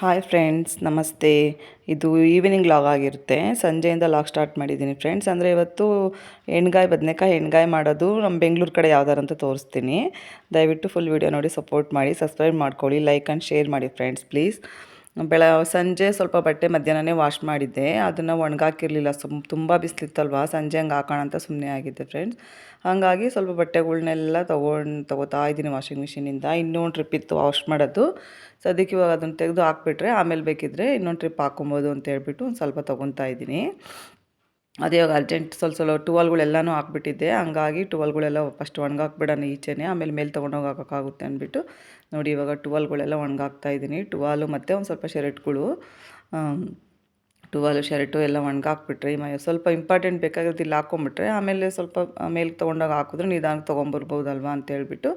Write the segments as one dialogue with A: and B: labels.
A: Hi friends ನಮಸ್ತೆ. ಇದು evening log ಆಗಿರುತ್ತೆ. ಸಂಜೆಯಿಂದ ಲಾಗ್ ಸ್ಟಾರ್ಟ್ ಮಾಡಿದ್ದೀನಿ ಫ್ರೆಂಡ್ಸ್ ಅಂದರೆ ಇವತ್ತು ಎಣ್ಗಾಯಿ ಬದನೆಕಾಯಿ ಎಣ್ಗಾಯಿ ಮಾಡೋದು ನಮ್ಮ ಬೆಂಗಳೂರು ಕಡೆ ಯಾವ್ದಾರು ಅಂತ ತೋರಿಸ್ತೀನಿ. ದಯವಿಟ್ಟು ಫುಲ್ ವೀಡಿಯೋ ನೋಡಿ ಸಪೋರ್ಟ್ ಮಾಡಿ ಸಬ್ಸ್ಕ್ರೈಬ್ ಮಾಡ್ಕೊಳ್ಳಿ ಲೈಕ್ ಆ್ಯಂಡ್ ಶೇರ್ ಮಾಡಿ ಫ್ರೆಂಡ್ಸ್ ಪ್ಲೀಸ್ ಬೆಳ, ಸಂಜೆ ಸ್ವಲ್ಪ ಬಟ್ಟೆ ಮಧ್ಯಾಹ್ನನೇ ವಾಶ್ ಮಾಡಿದ್ದೆ. ಅದನ್ನು ಒಣಗಾಕಿರಲಿಲ್ಲ. ಸುಮ್, ತುಂಬ ಬಿಸಿಲಿತ್ತಲ್ವ? ಸಂಜೆ ಹಂಗೆ ಹಾಕೋಣ ಅಂತ ಸುಮ್ಮನೆ ಆಗಿದ್ದೆ ಫ್ರೆಂಡ್ಸ್ ಹಾಗಾಗಿ ಸ್ವಲ್ಪ ಬಟ್ಟೆಗಳನ್ನೆಲ್ಲ ತೊಗೊಂಡು, ತೊಗೋತಾ ಇದ್ದೀನಿ ವಾಷಿಂಗ್ ಮಿಷಿನಿಂದ ಇನ್ನೂ ಒಂದು ಟ್ರಿಪ್ ಇತ್ತು ವಾಶ್ ಮಾಡೋದು. ಸದ್ಯಕ್ಕೆ ಇವಾಗ ಅದನ್ನು ತೆಗೆದು ಹಾಕ್ಬಿಟ್ರೆ ಆಮೇಲೆ ಬೇಕಿದ್ದರೆ ಇನ್ನೊಂದು ಟ್ರಿಪ್ ಹಾಕೊಬೋದು ಅಂತ ಹೇಳ್ಬಿಟ್ಟು ಒಂದು ಸ್ವಲ್ಪ ತೊಗೊತಾ ಇದ್ದೀನಿ. ಅದೇ ಇವಾಗ ಅರ್ಜೆಂಟ್ ಸ್ವಲ್ಪ ಸ್ವಲ್ಪ ಟುವಲ್ಗಳೆಲ್ಲನೂ ಹಾಕ್ಬಿಟ್ಟಿದ್ದೆ. ಹಂಗಾಗಿ ಟುವಲ್ಗಳೆಲ್ಲ ಫಸ್ಟ್ ಒಣಗಾಕ್ಬಿಡೋಣ ಈಚೆನೆ. ಆಮೇಲೆ ಮೇಲೆ ತೊಗೊಂಡೋಗಿ ಹಾಕೋಕ್ಕಾಗುತ್ತೆ ಅಂದ್ಬಿಟ್ಟು ನೋಡಿ, ಇವಾಗ ಟುವಾಲ್ಗಳೆಲ್ಲ ಒಣಗಾಕ್ತಾ ಇದ್ದೀನಿ. ಟುವಾಲು ಮತ್ತು ಒಂದು ಸ್ವಲ್ಪ ಶರ್ಟ್ಗಳು. ಟುವಾಲು, ಶರ್ಟು ಎಲ್ಲ ಒಣಗಾಕ್ಬಿಟ್ರೆ ಮ ಸ್ವಲ್ಪ ಇಂಪಾರ್ಟೆಂಟ್ ಬೇಕಾಗಿರೋದು ಇಲ್ಲಿ ಹಾಕ್ಕೊಂಬಿಟ್ರೆ ಆಮೇಲೆ ಸ್ವಲ್ಪ ಮೇಲೆ ತೊಗೊಂಡಾಗ ಹಾಕಿದ್ರೆ ನಿಧಾನಕ್ಕೆ ತೊಗೊಂಬರ್ಬೋದಲ್ವಾ ಅಂತ ಹೇಳ್ಬಿಟ್ಟು,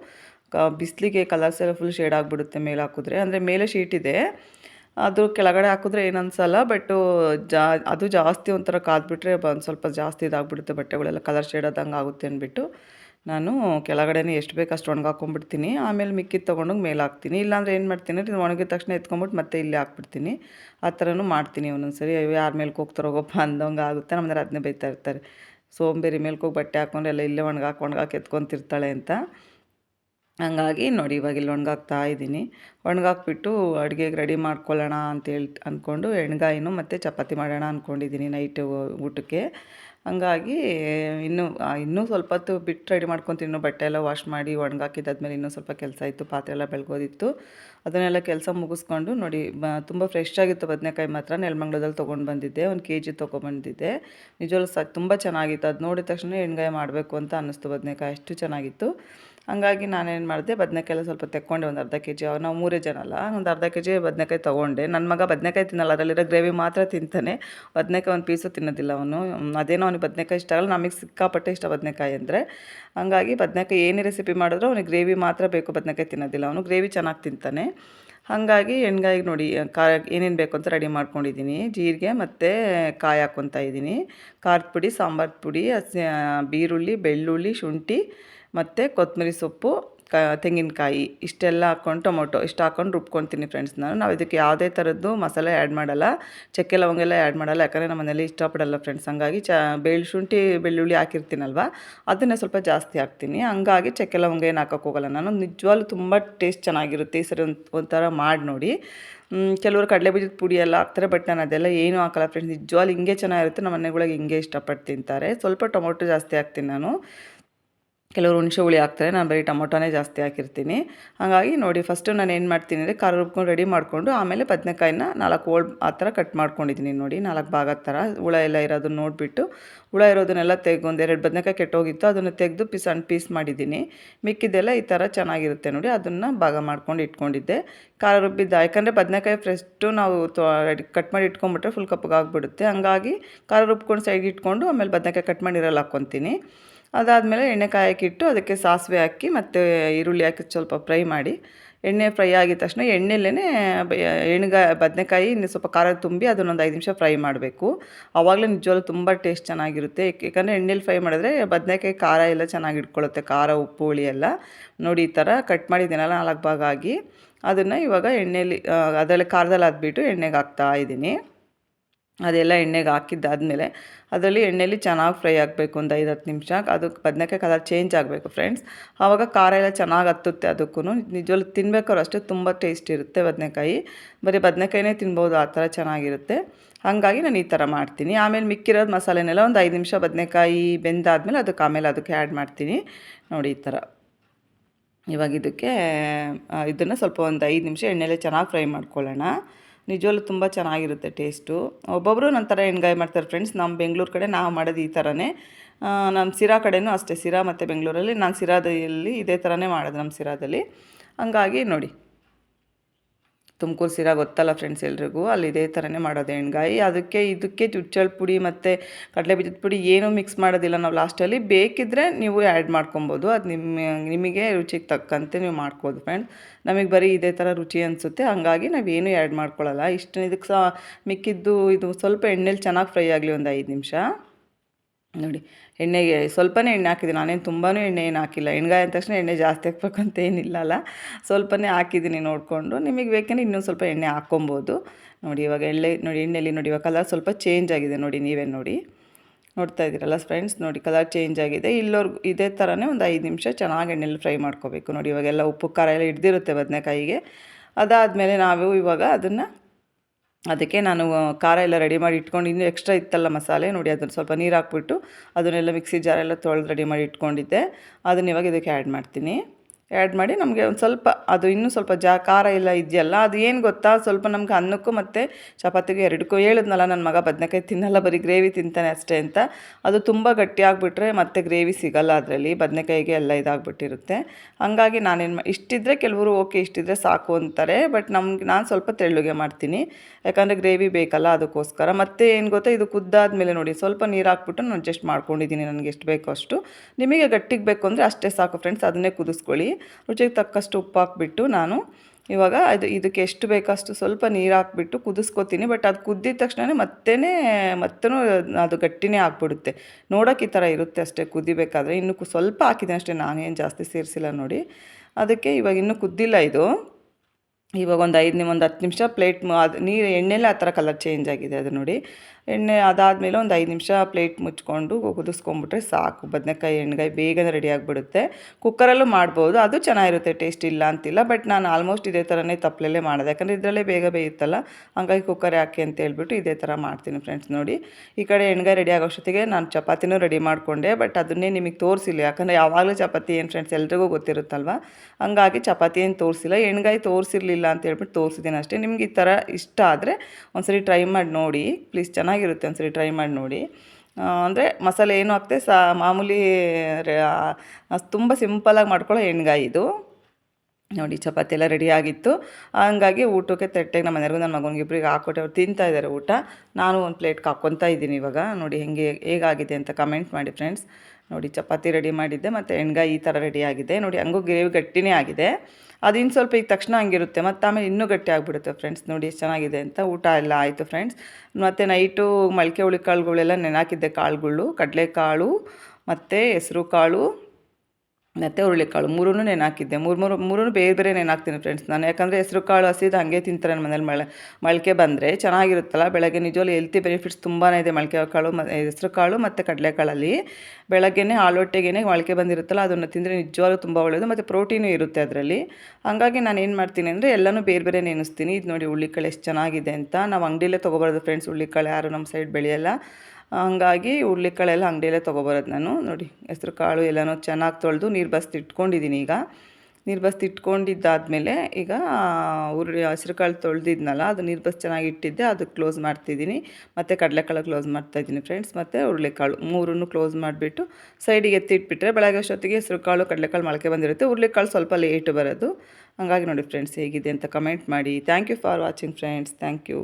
A: ಕ, ಬಿಸಿಲಿಗೆ ಕಲರ್ಸ್ ಎಲ್ಲ ಫುಲ್ ಶೇಡ್ ಆಗಿಬಿಡುತ್ತೆ ಮೇಲೆ ಹಾಕಿದ್ರೆ. ಅಂದರೆ ಮೇಲೆ ಶೀಟ್ ಇದೆ. ಅದು ಕೆಳಗಡೆ ಹಾಕಿದ್ರೆ ಏನು ಬಟ್ಟು ಜಾ, ಅದು ಜಾಸ್ತಿ ಒಂಥರ ಕಾದ್ಬಿಟ್ರೆ ಒಂದು ಸ್ವಲ್ಪ ಜಾಸ್ತಿ ಇದಾಗ್ಬಿಡುತ್ತೆ ಬಟ್ಟೆಗಳೆಲ್ಲ ಕಲರ್ ಶೇಡ್ ಆದಂಗೆ ಆಗುತ್ತೆ ಅಂದ್ಬಿಟ್ಟು. ನಾನು ಕೆಳಗಡೆನೇ ಎಷ್ಟು ಬೇಕು ಅಷ್ಟು ಒಣಗಾಕೊಂಡ್ಬಿಡ್ತೀನಿ ಆಮೇಲೆ ಮಿಕ್ಕಿದ್ದು ತೊಗೊಂಡೋಗಿ ಮೇಲೆ ಹಾಕ್ತೀನಿ. ಇಲ್ಲಾಂದ್ರೆ ಏನು ಮಾಡ್ತೀನಿ ಅಂದರೆ ಒಣಗಿದ ತಕ್ಷಣ ಎತ್ಕೊಂಬಿಟ್ಟು ಮತ್ತೆ ಇಲ್ಲಿ ಹಾಕ್ಬಿಡ್ತೀನಿ. ಆ ಥರನೂ ಮಾಡ್ತೀನಿ ಒಂದೊಂದು ಸರಿ ಯಾರ ಮೇಲೆ ಹೋಗ್ತಾರೋ ಹೋಗಪ್ಪ ಅಂದಂಗೆ ಆಗುತ್ತೆ. ನಮ್ಮನೆ ಅದನ್ನೇ ಬೈತಾ ಇರ್ತಾರೆ. ಸೋಂಬೇರಿ ಮೇಲ್ಕೋಗಿ ಬಟ್ಟೆ ಹಾಕ್ಕೊಂಡು ಎಲ್ಲ ಇಲ್ಲೇ ಒಣಗಾಕಿ ಒಣಗಾಕಿ ಎತ್ಕೊತಿರ್ತಾಳೆ ಅಂತ. ಹಂಗಾಗಿ ನೋಡಿ ಇವಾಗ ಇಲ್ಲಿ ಒಣಗಾಕ್ತಾ ಇದ್ದೀನಿ ಒಣಗಾಕ್ಬಿಟ್ಟು ಅಡುಗೆಗೆ ರೆಡಿ ಮಾಡ್ಕೊಳ್ಳೋಣ ಅಂತೇಳಿ ಅಂದ್ಕೊಂಡು ಎಣ್ಗಾಯಿನೂ ಮತ್ತು ಚಪಾತಿ ಮಾಡೋಣ ಅಂದ್ಕೊಂಡಿದ್ದೀನಿ ನೈಟು ಊಟಕ್ಕೆ. ಹಂಗಾಗಿ ಇನ್ನೂ ಇನ್ನೂ ಸ್ವಲ್ಪ ಹೊತ್ತು ಬಿಟ್ಟು ರೆಡಿ ಮಾಡ್ಕೊತೀನಿ. ಇನ್ನೂ ಬಟ್ಟೆ ಎಲ್ಲ ವಾಶ್ ಮಾಡಿ ಒಣಗಾಕಿದ್ದಾದ್ಮೇಲೆ ಇನ್ನೂ ಸ್ವಲ್ಪ ಕೆಲಸ ಇತ್ತು, ಪಾತ್ರೆ ಎಲ್ಲ ಬೆಳಗೋದಿತ್ತು. ಅದನ್ನೆಲ್ಲ ಕೆಲಸ ಮುಗಿಸ್ಕೊಂಡು ನೋಡಿ ತುಂಬ ಫ್ರೆಶ್ ಆಗಿತ್ತು ಬದನೆಕಾಯಿ ಮಾತ್ರ. ನೆಲಮಂಗ್ಲದಲ್ಲಿ ತೊಗೊಂಡು ಬಂದಿದ್ದೆ, ಒಂದು ಕೆ ಜಿ ತೊಗೊಂಬಂದಿದ್ದೆ ನಿಜವಾಗ್ಲೂ ಸ ತುಂಬ ಚೆನ್ನಾಗಿತ್ತು. ಅದು ನೋಡಿದ ತಕ್ಷಣ ಎಣ್ಗಾಯಿ ಮಾಡಬೇಕು ಅಂತ ಅನ್ನಿಸ್ತು ಬದನೆಕಾಯಿ, ಅಷ್ಟು ಚೆನ್ನಾಗಿತ್ತು. ಹಂಗಾಗಿ ನಾನೇನು ಮಾಡಿದೆ ಬದನೆಕಾಯಿ ಸ್ವಲ್ಪ ತೆಕ್ಕೊಂಡೆ ಒಂದು ಅರ್ಧ ಕೆ ಜಿ ನಾವು ಮೂರೇ ಜನ ಅಲ್ಲ, ಒಂದು ಅರ್ಧ ಕೆ ಜಿ ಬದನೆಕಾಯಿ ತೊಗೊಂಡೆ. ನನ್ನ ಮಗ ಬದನೆಕಾಯಿ ತಿನ್ನಲ್ಲ ಅದರಲ್ಲಿರೋ ಗ್ರೇವಿ ಮಾತ್ರ ತಿಂತಾನೆ. ಬದನೆಕಾಯಿ ಒಂದು ಪೀಸು ತಿನ್ನೋದಿಲ್ಲ ಅವನು. ಅದೇನೋ ಅವ್ನಿಗೆ ಬದನೆಕಾಯಿ ಇಷ್ಟ ಆಗಲ್ಲ, ನಮಗೆ ಸಿಕ್ಕಾಪಟ್ಟೆ ಇಷ್ಟ ಬದನೆಕಾಯಿ ಅಂದರೆ. ಹಂಗಾಗಿ ಬದನೆಕಾಯಿ ಏನೇ ರೆಸಿಪಿ ಮಾಡಿದ್ರು ಅವನಿಗೆ ಗ್ರೇವಿ ಮಾತ್ರ ಬೇಕು, ಬದನೆಕಾಯಿ ತಿನ್ನೋದಿಲ್ಲ. ಅವನು ಗ್ರೇವಿ ಚೆನ್ನಾಗಿ ತಿಂತಾನೆ. ಹಾಗಾಗಿ ಎಣ್ಗಾಯಿಗೆ ನೋಡಿ, ಕಾ, ಏನೇನು ಬೇಕು ಅಂತ ರೆಡಿ ಮಾಡ್ಕೊಂಡಿದ್ದೀನಿ ಜೀರಿಗೆ ಮತ್ತು ಕಾಯಿ ಹಾಕ್ಕೊತಾ ಇದ್ದೀನಿ ಖಾರದ ಪುಡಿ ಸಾಂಬಾರು ಪುಡಿ ಹಸಿ ಈರುಳ್ಳಿ ಬೆಳ್ಳುಳ್ಳಿ, ಶುಂಠಿ ಮತ್ತು ಕೊತ್ತಂಬರಿ ಸೊಪ್ಪು, ಕ, ತೆಂಗಿನಕಾಯಿ, ಇಷ್ಟೆಲ್ಲ ಹಾಕ್ಕೊಂಡು ಟೊಮೊಟೊ ಇಷ್ಟು ಹಾಕ್ಕೊಂಡು ರುಬ್ಕೊತೀನಿ ಫ್ರೆಂಡ್ಸ್ ನಾನು. ನಾವು ಇದಕ್ಕೆ ಯಾವುದೇ ಥರದ್ದು ಮಸಾಲೆ ಆ್ಯಡ್ ಮಾಡಲ್ಲ. ಚಕ್ಕೆ ಲವಂಗ ಎಲ್ಲ ಆ್ಯಡ್ ಮಾಡಲ್ಲ. ಯಾಕಂದರೆ ನಮ್ಮ ಮನೇಲಿ ಇಷ್ಟಪಡಲ್ಲ ಫ್ರೆಂಡ್ಸ್ ಹಂಗಾಗಿ ಚ ಬೆಳ್ಳು ಶುಂಠಿ, ಬೆಳ್ಳುಳ್ಳಿ ಹಾಕಿರ್ತೀನಲ್ವ? ಅದನ್ನೇ ಸ್ವಲ್ಪ ಜಾಸ್ತಿ ಹಾಕ್ತೀನಿ. ಹಂಗಾಗಿ ಚಕ್ಕೆ ಲವಂಗ ಏನು ಹಾಕೋಕ್ಕೋಗಲ್ಲ ನಾನು. ನಿಜವಾಗ್ಲೂ ತುಂಬ ಟೇಸ್ಟ್ ಚೆನ್ನಾಗಿರುತ್ತೆ. ಈ ಸರಿ ಒಂದು, ಒಂಥರ ಮಾಡಿ ನೋಡಿ. ಕೆಲವರು ಕಡಲೆ ಬೀಜದ ಪುಡಿ ಎಲ್ಲ ಹಾಕ್ತಾರೆ ಬಟ್ ನಾನು ಅದೆಲ್ಲ ಏನೂ ಹಾಕಲ್ಲ ಫ್ರೆಂಡ್ಸ್ ನಿಜವಾಗ್ಲೂ ಹಿಂಗೆ ಚೆನ್ನಾಗಿರುತ್ತೆ. ನಮ್ಮ ಮನೆಗಳಿಗೆ ಹಿಂಗೆ ಇಷ್ಟಪಟ್ಟು ತಿಂತಾರೆ. ಸ್ವಲ್ಪ ಟೊಮೊಟೊ ಜಾಸ್ತಿ ಹಾಕ್ತೀನಿ ನಾನು. ಕೆಲವರು ಹುಣಸೆ ಹುಳಿ ಹಾಕ್ತಾರೆ, ನಾನು ಬರೀ ಟೊಮೊಟೊನೇ ಜಾಸ್ತಿ ಹಾಕಿರ್ತೀನಿ. ಹಾಗಾಗಿ ನೋಡಿ ಫಸ್ಟು ನಾನು ಏನು ಮಾಡ್ತೀನಿ ಅಂದರೆ ಖಾರ ರುಬ್ಕೊಂಡು ರೆಡಿ ಮಾಡಿಕೊಂಡು, ಆಮೇಲೆ ಬದನೆಕಾಯಿನ ನಾಲ್ಕು ಓಲ್ಡ್ ಆ ಥರ ಕಟ್ ಮಾಡ್ಕೊಂಡಿದ್ದೀನಿ ನೋಡಿ, ನಾಲ್ಕು ಭಾಗ ಥರ. ಹುಳ ಎಲ್ಲ ಇರೋದನ್ನ ನೋಡಿಬಿಟ್ಟು, ಹುಳ ಇರೋದನ್ನೆಲ್ಲ ತೆಗೆದು ಎರಡು ಬದನೆಕಾಯಿ ಕೆಟ್ಟೋಗಿತ್ತು, ಅದನ್ನು ತೆಗೆದು ಪೀಸ್, ಸಣ್ಣ ಪೀಸ್ ಮಾಡಿದ್ದೀನಿ. ಮಿಕ್ಕಿದ್ದೆಲ್ಲ ಈ ಥರ ಚೆನ್ನಾಗಿರುತ್ತೆ ನೋಡಿ, ಅದನ್ನು ಭಾಗ ಮಾಡ್ಕೊಂಡು ಇಟ್ಕೊಂಡಿದ್ದೆ. ಖಾರ ರುಬ್ಬಿದ್ದ, ಯಾಕಂದರೆ ಬದನೆಕಾಯಿ ಫ್ರೆಶ್ಟು ನಾವು ರೆಡಿ ಕಟ್ ಮಾಡಿ ಇಟ್ಕೊಂಡ್ಬಿಟ್ರೆ ಫುಲ್ ಕಪ್ಪಗಾಗ್ಬಿಡುತ್ತೆ. ಹಂಗಾಗಿ ಖಾರ ರುಬ್ಕೊಂಡು ಸೈಡ್ಗೆ ಇಟ್ಕೊಂಡು, ಆಮೇಲೆ ಬದನೆಕಾಯಿ ಕಟ್ ಮಾಡಿ ಹಾಕ್ಕೊತೀನಿ ಅದಾದಮೇಲೆ ಎಣ್ಣೆ ಕಾಯಕ್ಕಿಟ್ಟು ಅದಕ್ಕೆ ಸಾಸಿವೆ ಹಾಕಿ ಮತ್ತು ಈರುಳ್ಳಿ ಹಾಕಿ ಸ್ವಲ್ಪ ಫ್ರೈ ಮಾಡಿ. ಎಣ್ಣೆ ಫ್ರೈ ಆಗಿದ ತಕ್ಷಣ ಎಣ್ಣೆಲೇ ಎಣ್ಗಾಯಿ, ಬದನೆಕಾಯಿ, ಇನ್ನು ಸ್ವಲ್ಪ ಖಾರ ತುಂಬಿ ಅದನ್ನೊಂದು ಐದು ನಿಮಿಷ ಫ್ರೈ ಮಾಡಬೇಕು. ಆವಾಗಲೇ ನಿಜವಾಗ್ಲೂ ತುಂಬ ಟೇಸ್ಟ್ ಚೆನ್ನಾಗಿರುತ್ತೆ. ಯಾಕಂದರೆ ಎಣ್ಣೆಲಿ ಫ್ರೈ ಮಾಡಿದ್ರೆ ಬದನೆಕಾಯಿ ಖಾರ ಎಲ್ಲ ಚೆನ್ನಾಗಿ ಇಟ್ಕೊಳ್ಳುತ್ತೆ. ಖಾರ, ಉಪ್ಪು, ಹುಳಿ ಎಲ್ಲ. ನೋಡಿ ಈ ಥರ ಕಟ್ ಮಾಡಿದ್ದೀನಲ್ಲ ನಾಲ್ಕು ಭಾಗ ಆಗಿ ಅದನ್ನು ಇವಾಗ ಎಣ್ಣೆಲಿ ಅದರಲ್ಲಿ ಖಾರದಲ್ಲಿ ಅದ್ಬಿಟ್ಟು ಎಣ್ಣೆಗೆ ಹಾಕ್ತಾ ಇದ್ದೀನಿ. ಅದೆಲ್ಲ ಎಣ್ಣೆಗೆ ಹಾಕಿದ್ದಾದಮೇಲೆ ಅದರಲ್ಲಿ ಎಣ್ಣೆಲಿ ಚೆನ್ನಾಗಿ ಫ್ರೈ ಆಗಬೇಕು ಒಂದು ಐದು ಹತ್ತು ನಿಮಿಷ. ಅದಕ್ಕೆ ಬದನೆಕಾಯಿ ಕಲರ್ ಚೇಂಜ್ ಆಗಬೇಕು ಫ್ರೆಂಡ್ಸ್ ಆವಾಗ ಖಾರ ಎಲ್ಲ ಚೆನ್ನಾಗಿ ಹತ್ತುತ್ತೆ ಅದಕ್ಕೂ. ನಿಜವಲ್ಲೂ ತಿನ್ಬೇಕಾದ್ರೆ ಅಷ್ಟೇ ತುಂಬ ಟೇಸ್ಟ್ ಇರುತ್ತೆ ಬದನೆಕಾಯಿ. ಬರೀ ಬದನೆಕಾಯಿನೇ ತಿನ್ಬೋದು, ಆ ಥರ ಚೆನ್ನಾಗಿರುತ್ತೆ. ಹಾಗಾಗಿ ನಾನು ಈ ಥರ ಮಾಡ್ತೀನಿ. ಆಮೇಲೆ ಮಿಕ್ಕಿರೋದು ಮಸಾಲೆನೆಲ್ಲ ಒಂದು ಐದು ನಿಮಿಷ ಬದನೆಕಾಯಿ ಬೆಂದಾದಮೇಲೆ ಅದಕ್ಕೆ ಆಮೇಲೆ ಅದಕ್ಕೆ ಆ್ಯಡ್ ಮಾಡ್ತೀನಿ. ನೋಡಿ ಈ ಥರ. ಇವಾಗ ಇದಕ್ಕೆ ಇದನ್ನು ಸ್ವಲ್ಪ ಒಂದು ಐದು ನಿಮಿಷ ಎಣ್ಣೆಲೆ ಚೆನ್ನಾಗಿ ಫ್ರೈ ಮಾಡ್ಕೊಳ್ಳೋಣ. ನಿಜವಲ್ಲೂ ತುಂಬ ಚೆನ್ನಾಗಿರುತ್ತೆ ಟೇಸ್ಟು. ಒಬ್ಬೊಬ್ಬರು ನನ್ನ ಥರ ಎಣ್ಗಾಯಿ ಮಾಡ್ತಾರೆ ಫ್ರೆಂಡ್ಸ್ ನಮ್ಮ ಬೆಂಗಳೂರು ಕಡೆ ನಾವು ಮಾಡೋದು ಈ ಥರನೇ. ನಮ್ಮ ಸಿರಾ ಕಡೆಯೂ ಅಷ್ಟೇ. ಸಿರಾ ಮತ್ತು ಬೆಂಗಳೂರಲ್ಲಿ. ನಾನು ಸಿರಾದಲ್ಲಿ ಇದೇ ಥರನೇ ಮಾಡೋದು ನಮ್ಮ ಸಿರಾದಲ್ಲಿ ಹಂಗಾಗಿ ನೋಡಿ. ತುಮಕೂರು ಸೀರಾ ಗೊತ್ತಲ್ಲ ಫ್ರೆಂಡ್ಸ್ ಎಲ್ರಿಗೂ. ಅಲ್ಲಿ ಇದೇ ಥರನೇ ಮಾಡೋದು ಎಣ್ಗಾಯಿ ಅದಕ್ಕೆ ಇದಕ್ಕೆ ಚುಚ್ಚಳ ಪುಡಿ ಮತ್ತು ಕಡಲೆ ಬೀಜದ ಪುಡಿ ಏನೂ ಮಿಕ್ಸ್ ಮಾಡೋದಿಲ್ಲ ನಾವು ಲಾಸ್ಟಲ್ಲಿ ಬೇಕಿದ್ದರೆ ನೀವು ಆ್ಯಡ್ ಮಾಡ್ಕೊಬೋದು. ಅದು ನಿಮ್ಮ ನಿಮಗೆ ರುಚಿಗೆ ತಕ್ಕಂತೆ ನೀವು ಮಾಡ್ಬೋದು ಫ್ರೆಂಡ್ಸ್ ನಮಗೆ ಬರೀ ಇದೇ ಥರ ರುಚಿ ಅನಿಸುತ್ತೆ. ಹಾಗಾಗಿ ನಾವೇನು ಆ್ಯಡ್ ಮಾಡ್ಕೊಳ್ಳಲ್ಲ ಇಷ್ಟು ಇದಕ್ಕೆ ಸಹ ಮಿಕ್ಕಿದ್ದು ಇದು ಸ್ವಲ್ಪ ಎಣ್ಣೆಲಿ ಚೆನ್ನಾಗಿ ಫ್ರೈ ಆಗಲಿ ಒಂದು ಐದು ನಿಮಿಷ. ನೋಡಿ, ಎಣ್ಣೆಗೆ ಸ್ವಲ್ಪನೇ ಎಣ್ಣೆ ಹಾಕಿದ್ದೀನಿ. ನಾನೇನು ತುಂಬಾ ಎಣ್ಣೆ ಏನು ಹಾಕಿಲ್ಲ. ಎಣ್ಗಾಯಿ ಅಂದ ತಕ್ಷಣ ಎಣ್ಣೆ ಜಾಸ್ತಿ ಹಾಕ್ಬೇಕು ಅಂತ ಏನಿಲ್ಲ ಅಲ್ಲ. ಸ್ವಲ್ಪನೇ ಹಾಕಿದ್ದೀನಿ ನೋಡಿಕೊಂಡು. ನಿಮಗೆ ಬೇಕಂದ್ರೆ ಇನ್ನೊಂದು ಸ್ವಲ್ಪ ಎಣ್ಣೆ ಹಾಕ್ಕೊಬೋದು. ನೋಡಿ, ಇವಾಗ ಎಣ್ಣೆ, ನೋಡಿ, ಎಣ್ಣೆಲಿ ನೋಡಿ, ಇವಾಗ ಕಲರ್ ಸ್ವಲ್ಪ ಚೇಂಜ್ ಆಗಿದೆ ನೋಡಿ ನೀವೇ ನೋಡಿ. ನೋಡ್ತಾ ಇದ್ದೀರಲ್ಲ ಫ್ರೆಂಡ್ಸ್ ನೋಡಿ, ಕಲರ್ ಚೇಂಜ್ ಆಗಿದೆ. ಇಲ್ಲೋರ್ಗು ಇದೇ ಥರನೇ ಒಂದು ಐದು ನಿಮಿಷ ಚೆನ್ನಾಗಿ ಎಣ್ಣೆಲಿ ಫ್ರೈ ಮಾಡ್ಕೋಬೇಕು. ನೋಡಿ, ಇವಾಗೆಲ್ಲ ಉಪ್ಪು ಖಾರ ಎಲ್ಲ ಹಿಡ್ದಿರುತ್ತೆ ಬದನೆಕಾಯಿಗೆ. ಅದಾದಮೇಲೆ ನಾವು ಇವಾಗ ಅದನ್ನು ಅದಕ್ಕೆ ನಾನು ಖಾರ ಎಲ್ಲ ರೆಡಿ ಮಾಡಿ ಇಟ್ಕೊಂಡು, ಇನ್ನೂ ಎಕ್ಸ್ಟ್ರಾ ಇತ್ತಲ್ಲ ಮಸಾಲೆ, ನೋಡಿ ಅದನ್ನು ಸ್ವಲ್ಪ ನೀರು ಹಾಕ್ಬಿಟ್ಟು ಅದನ್ನೆಲ್ಲ ಮಿಕ್ಸಿ ಜಾರೆಲ್ಲ ತೊಳೆದು ರೆಡಿ ಮಾಡಿ ಇಟ್ಕೊಂಡಿದ್ದೆ. ಅದನ್ನ ಇವಾಗ ಇದಕ್ಕೆ ಆ್ಯಡ್ ಮಾಡ್ತೀನಿ. ಆ್ಯಡ್ ಮಾಡಿ ನಮಗೆ ಒಂದು ಸ್ವಲ್ಪ, ಅದು ಇನ್ನೂ ಸ್ವಲ್ಪ ಜಾ, ಖಾರ ಎಲ್ಲ ಇದೆಯಲ್ಲ, ಅದು ಏನು ಗೊತ್ತಾ? ಸ್ವಲ್ಪ ನಮ್ಗೆ ಅನ್ನಕ್ಕೂ ಮತ್ತು ಚಪಾತಿಗೆ ಎರಡಕ್ಕೂ ಹೇಳಿದ್ನಲ್ಲ ನನ್ನ ಮಗ ಬದನೆಕಾಯಿ ತಿನ್ನಲ್ಲ, ಬರೀ ಗ್ರೇವಿ ತಿಂತಾನೆ ಅಷ್ಟೇ ಅಂತ. ಅದು ತುಂಬ ಗಟ್ಟಿಯಾಗಿಬಿಟ್ರೆ ಮತ್ತೆ ಗ್ರೇವಿ ಸಿಗಲ್ಲ ಅದರಲ್ಲಿ, ಬದನೆಕಾಯಿಗೆ ಎಲ್ಲ ಇದಾಗ್ಬಿಟ್ಟಿರುತ್ತೆ. ಹಾಗಾಗಿ ನಾನೇನು ಇಷ್ಟಿದ್ರೆ ಕೆಲವರು ಓಕೆ, ಇಷ್ಟಿದ್ರೆ ಸಾಕು ಅಂತಾರೆ, ಬಟ್ ನಮ್ಗೆ, ನಾನು ಸ್ವಲ್ಪ ತೆಳ್ಳುಗೆ ಮಾಡ್ತೀನಿ. ಯಾಕಂದರೆ ಗ್ರೇವಿ ಬೇಕಲ್ಲ, ಅದಕ್ಕೋಸ್ಕರ. ಮತ್ತೆ ಏನು ಗೊತ್ತಾ, ಇದು ಕುದ್ದಾದಮೇಲೆ ನೋಡಿ, ಸ್ವಲ್ಪ ನೀರು ಹಾಕ್ಬಿಟ್ಟು ನಾನು ಅಡ್ಜಸ್ಟ್ ಮಾಡ್ಕೊಂಡಿದ್ದೀನಿ, ನನಗೆ ಎಷ್ಟು ಬೇಕೋ ಅಷ್ಟು. ನಿಮಗೆ ಗಟ್ಟಿಗೆ ಬೇಕು ಅಂದರೆ ಅಷ್ಟೇ ಸಾಕು ಫ್ರೆಂಡ್ಸ್ ಅದನ್ನೇ ಕುದಿಸ್ಕೊಳ್ಳಿ. ರುಚಿಗೆ ತಕ್ಕಷ್ಟು ಉಪ್ಪು ಹಾಕ್ಬಿಟ್ಟು ನಾನು ಇವಾಗ ಅದು ಇದಕ್ಕೆ ಎಷ್ಟು ಬೇಕಷ್ಟು ಸ್ವಲ್ಪ ನೀರು ಹಾಕ್ಬಿಟ್ಟು ಕುದಿಸ್ಕೊತೀನಿ. ಬಟ್ ಅದು ಕುದ್ದಿದ ತಕ್ಷಣವೇ ಮತ್ತೆ ಮತ್ತೆ ಅದು ಗಟ್ಟಿನೇ ಆಗ್ಬಿಡುತ್ತೆ. ನೋಡೋಕೆ ಈ ಥರ ಇರುತ್ತೆ ಅಷ್ಟೇ ಕುದಿಬೇಕಾದ್ರೆ. ಇನ್ನೂ ಸ್ವಲ್ಪ ಹಾಕಿದ್ದೀನಿ ಅಷ್ಟೇ. ನಾನೇನು ಜಾಸ್ತಿ ಸೇರಿಸಿಲ್ಲ ನೋಡಿ. ಅದಕ್ಕೆ ಇವಾಗ ಇನ್ನೂ ಕುದ್ದಿಲ್ಲ ಇದು. ಇವಾಗ ಒಂದು ಐದು ನಿಮ್ಮ ಒಂದು ಹತ್ತು ನಿಮಿಷ ಪ್ಲೇಟ್ ಅದು ನೀರು ಎಣ್ಣೆಲ್ಲ ಆ ಥರ ಕಲರ್ ಚೇಂಜ್ ಆಗಿದೆ ಅದು ನೋಡಿ. ಎಣ್ಣೆ ಅದಾದಮೇಲೆ ಒಂದು ಐದು ನಿಮಿಷ ಪ್ಲೇಟ್ ಮುಚ್ಕೊಂಡು ಕುದಿಸ್ಕೊಂಬಿಟ್ರೆ ಸಾಕು. ಬದನೆಕಾಯಿ ಎಣ್ಣೆಗಾಯಿ ಬೇಗನೆ ರೆಡಿ ಆಗಿಬಿಡುತ್ತೆ. ಕುಕ್ಕರಲ್ಲೂ ಮಾಡ್ಬೋದು. ಅದು ಚೆನ್ನಾಗಿರುತ್ತೆ ಟೇಸ್ಟ್ ಇಲ್ಲ ಅಂತಿಲ್ಲ. ಬಟ್ ನಾನು ಆಲ್ಮೋಸ್ಟ್ ಇದೇ ಥರನೇ ತಪ್ಪಲಲ್ಲೇ ಮಾಡೋದು. ಯಾಕಂದರೆ ಇದರಲ್ಲೇ ಬೇಗ ಬೇಯುತ್ತಲ್ಲ. ಹಂಗಾಗಿ ಕುಕ್ಕರ್ ಹಾಕಿ ಅಂತ ಹೇಳ್ಬಿಟ್ಟು ಇದೇ ಥರ ಮಾಡ್ತೀನಿ ಫ್ರೆಂಡ್ಸ್ ನೋಡಿ. ಈ ಕಡೆ ಎಣ್ಗಾಯಿ ರೆಡಿ ಆಗೋಷ್ಟೊತ್ತಿಗೆ ನಾನು ಚಪಾತಿನೂ ರೆಡಿ ಮಾಡಿಕೊಂಡೆ. ಬಟ್ ಅದನ್ನೇ ನಿಮಗೆ ತೋರಿಸಿಲ್ಲ. ಯಾಕಂದರೆ ಯಾವಾಗಲೂ ಚಪಾತಿ ಏನು ಫ್ರೆಂಡ್ಸ್ ಎಲ್ರಿಗೂ ಗೊತ್ತಿರುತ್ತಲ್ವ? ಹಂಗಾಗಿ ಚಪಾತಿ ಏನು ತೋರಿಸಿಲ್ಲ. ಎಣ್ಗಾಯಿ ತೋರಿಸಿರ್ಲಿಲ್ಲ ಅಂತ ಹೇಳ್ಬಿಟ್ಟು ತೋರಿಸಿದ್ದೀನಿ ಅಷ್ಟೇ. ನಿಮ್ಗೆ ಈ ಥರ ಇಷ್ಟ ಆದರೆ ಒಂದ್ಸರಿ ಟ್ರೈ ಮಾಡಿ ನೋಡಿ. ಪ್ಲೀಸ್ ಚೆನ್ನಾಗಿ ಚೆನ್ನಾಗಿರುತ್ತೆ ಒಂದ್ಸರಿ ಟ್ರೈ ಮಾಡಿ ನೋಡಿ. ಅಂದರೆ ಮಸಾಲೆ ಏನು ಹಾಕ್ತೆ? ಸಾ, ಮಾಮೂಲಿ ತುಂಬ ಸಿಂಪಲಾಗಿ ಮಾಡ್ಕೊಳ್ಳೋ ಎಣ್ಗಾಯಿ ಇದು. ನೋಡಿ, ಚಪಾತಿ ಎಲ್ಲ ರೆಡಿ ಆಗಿತ್ತು. ಹಂಗಾಗಿ ಊಟಕ್ಕೆ ತಟ್ಟೆಗೆ ನಮ್ಮ ಮನೆಯವ್ರಿಗೂ ನನ್ನ ಮಗನಿಗೆ ಇಬ್ಬರಿಗೆ ಹಾಕ್ಕೊಟ್ಟೆ. ಅವ್ರು ತಿಂತಾ ಇದ್ದಾರೆ ಊಟ. ನಾನು ಒಂದು ಪ್ಲೇಟ್ಗೆ ಹಾಕ್ಕೊತಾ ಇದ್ದೀನಿ ಇವಾಗ. ನೋಡಿ, ಹೇಗೆ, ಹೇಗಾಗಿದೆ ಅಂತ ಕಮೆಂಟ್ ಮಾಡಿ ಫ್ರೆಂಡ್ಸ್ ನೋಡಿ ಚಪಾತಿ ರೆಡಿ ಮಾಡಿದ್ದೆ, ಮತ್ತು ಎಣ್ಗಾಯಿ ಈ ಥರ ರೆಡಿ ಆಗಿದೆ. ನೋಡಿ ಹಂಗೂ ಗ್ರೇವಿ ಗಟ್ಟಿನೇ ಆಗಿದೆ. ಅದು ಇನ್ನು ಸ್ವಲ್ಪ ಈಗ ತಕ್ಷಣ ಹಂಗಿರುತ್ತೆ, ಮತ್ತು ಆಮೇಲೆ ಇನ್ನೂ ಗಟ್ಟಿ ಆಗಿಬಿಡುತ್ತೆ ಫ್ರೆಂಡ್ಸ್ ನೋಡಿ ಎಷ್ಟು ಚೆನ್ನಾಗಿದೆ ಅಂತ ಊಟ ಎಲ್ಲ ಆಯಿತು ಫ್ರೆಂಡ್ಸ್ ಮತ್ತು ನೈಟು ಮೊಳಕೆ ಹುಳಿ ಕಾಳುಗಳೆಲ್ಲ ನೆನಾಕಿದ್ದೆ ಕಾಳುಗಳು, ಕಡಲೆಕಾಳು, ಮತ್ತು ಹೆಸರು ಕಾಳು. ಮತ್ತು ಹುರುಳಿಕಾಳು ಮೂರೂ ನೆನೆ ಮೂರು ಮೂರು ಮೂರೂ ಬೇರೆ ಬೇರೆ ನೆನೆ ಹಾಕ್ತೀನಿ ಫ್ರೆಂಡ್ಸ್ ನಾನು ಯಾಕಂದರೆ ಹೆಸರು ಕಾಳು ಹಸಿದು ಹಾಗೆ ತಿಂತಾರೆ ನನ್ನ ಮನೇಲಿ ಮಳೆ, ಮೊಳಕೆ ಬಂದರೆ ಚೆನ್ನಾಗಿರುತ್ತಲ್ಲ? ಬೆಳಗ್ಗೆ ನಿಜವಾಗ್ಲೂ ಹೆಲ್ತಿ ಬೆನಿಫಿಟ್ಸ್ ತುಂಬಾ ಇದೆ ಮೊಳಕೆ ಕಾಳು ಹೆಸ್ರು ಕಾಳು ಮತ್ತು ಕಡಲೆಕಾಳಲ್ಲಿ. ಬೆಳಗ್ಗೆನೇ ಹಾಲೊಟ್ಟೆಗೆ ಮೊಳಕೆ ಬಂದಿರುತ್ತಲ್ಲ, ಅದನ್ನು ತಿಂದರೆ ನಿಜವಾಗ್ಲೂ ತುಂಬ ಒಳ್ಳೆಯದು ಮತ್ತು ಪ್ರೋಟೀನು ಇರುತ್ತೆ ಅದರಲ್ಲಿ. ಹಾಗಾಗಿ ನಾನು ಏನು ಮಾಡ್ತೀನಿ ಅಂದರೆ ಎಲ್ಲನೂ ಬೇರೆ ಬೇರೆ ನೆನೆಸ್ತೀನಿ. ಇದು ನೋಡಿ ಹುಳ್ಳಿಕಾಳು ಎಷ್ಟು ಚೆನ್ನಾಗಿದೆ ಅಂತ. ನಾವು ಅಂಗಡಿಯಲ್ಲೇ ತೊಗೊಬಾರ್ದು ಫ್ರೆಂಡ್ಸ್ ಹುಳ್ಳಿಕಾಳು ಯಾರು ನಮ್ಮ ಸೈಡ್ ಬೆಳೆಯಲ್ಲ. ಹಂಗಾಗಿ ಹುರ್ಳಿಕಾಳೆಲ್ಲ ಅಂಗಡಿಯಲ್ಲೇ ತೊಗೊಬರೋದು ನಾನು. ನೋಡಿ, ಹೆಸ್ರು, ಕಾಳು ಎಲ್ಲನೂ ಚೆನ್ನಾಗಿ ತೊಳೆದು ನೀರು ಬಸ್ದು ಇಟ್ಕೊಂಡಿದ್ದೀನಿ ಈಗ. ನೀರು ಬಸ್ದು ಇಟ್ಕೊಂಡಿದ್ದಾದಮೇಲೆ ಈಗ ಉರುಳಿ ಹಸಿರು ಕಾಳು ತೊಳೆದಿದ್ನಲ್ಲ, ಅದು ನೀರು ಬಸ್ ಚೆನ್ನಾಗಿ ಇಟ್ಟಿದ್ದೆ, ಅದು ಕ್ಲೋಸ್ ಮಾಡ್ತಿದ್ದೀನಿ ಮತ್ತು ಕಡಲೆಕಾಳು ಕ್ಲೋಸ್ ಮಾಡ್ತಾಯಿದ್ದೀನಿ ಫ್ರೆಂಡ್ಸ್ ಮತ್ತು ಹುರುಳಿಕಾಳು ಮೂರನ್ನು ಕ್ಲೋಸ್ ಮಾಡಿಬಿಟ್ಟು ಸೈಡಿಗೆ ಎತ್ತಿಟ್ಬಿಟ್ರೆ ಬೆಳಗ್ಗೆ ಅಷ್ಟೊತ್ತಿಗೆ ಹೆಸ್ರು ಕಾಳು, ಕಡಲೆಕಾಳು ಮೊಳಕೆ ಬಂದಿರುತ್ತೆ. ಹುರುಳಿಕಾಳು ಸ್ವಲ್ಪ ಲೇಟ್ ಬರೋದು. ಹಂಗಾಗಿ ನೋಡಿ ಫ್ರೆಂಡ್ಸ್ ಹೇಗಿದೆ ಅಂತ ಕಮೆಂಟ್ ಮಾಡಿ. Thank you for watching friends thank you